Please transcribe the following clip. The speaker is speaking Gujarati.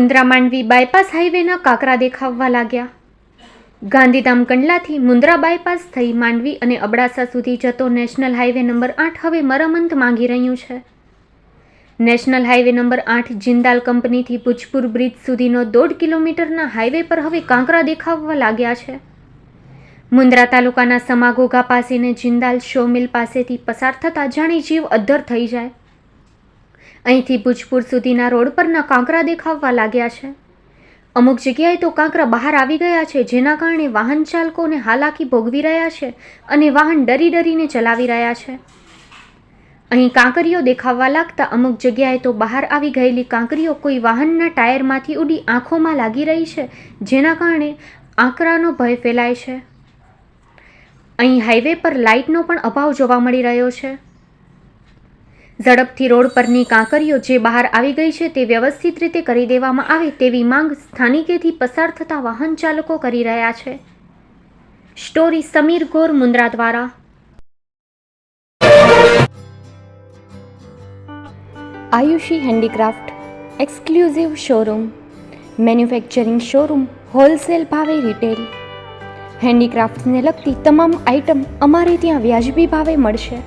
મુન્દ્રા માંડવી બાયપાસ હાઈવેના કાંકરા દેખાવવા લાગ્યા. ગાંધીધામ કંડલાથી મુન્દ્રા બાયપાસ થઈ માંડવી અને અબડાસા સુધી જતો નેશનલ હાઈવે નંબર આઠ હવે મરમંત માંગી રહ્યું છે. નેશનલ હાઈવે નંબર આઠ જિંદાલ કંપનીથી ભુજપુર બ્રિજ સુધીનો દોઢ કિલોમીટરના હાઈવે પર હવે કાંકરા દેખાવવા લાગ્યા છે. મુન્દ્રા તાલુકાના સમાગોગા પાસેને જિંદાલ શો મિલ પાસેથી પસાર થતાં જાણે જીવ અદ્ધર થઈ જાય. અહીંથી ભુજપુર સુધીના રોડ પરના કાંકરા દેખાવવા લાગ્યા છે. અમુક જગ્યાએ તો કાંકરા બહાર આવી ગયા છે, જેના કારણે વાહન ચાલકોને હાલાકી ભોગવી રહ્યા છે અને વાહન ડરી ડરીને ચલાવી રહ્યા છે. અહીં કાંકરીઓ દેખાવવા લાગતા અમુક જગ્યાએ તો બહાર આવી ગયેલી કાંકરીઓ કોઈ વાહનના ટાયરમાંથી ઉડી આંખોમાં લાગી રહી છે, જેના કારણે આંકરાનો ભય ફેલાય છે. અહીં હાઈવે પર લાઇટનો પણ અભાવ જોવા મળી રહ્યો છે. ઝડપથી રોડ પરની કાંકરીઓ જે બહાર આવી ગઈ છે તે વ્યવસ્થિત રીતે કરી દેવામાં આવે તેવી માંગ સ્થાનિકેથી પસાર થતા વાહન ચાલકો કરી રહ્યા છે. સ્ટોરી સમીર ગોર, મુન્દ્રા દ્વારા. Ayushi handicraft, exclusive showroom, manufacturing showroom, wholesale ભાવે રિટેલ. હેન્ડીક્રાફ્ટ્સને લગતી તમામ આઇટમ અમારે ત્યાં વ્યાજબી ભાવે મળશે.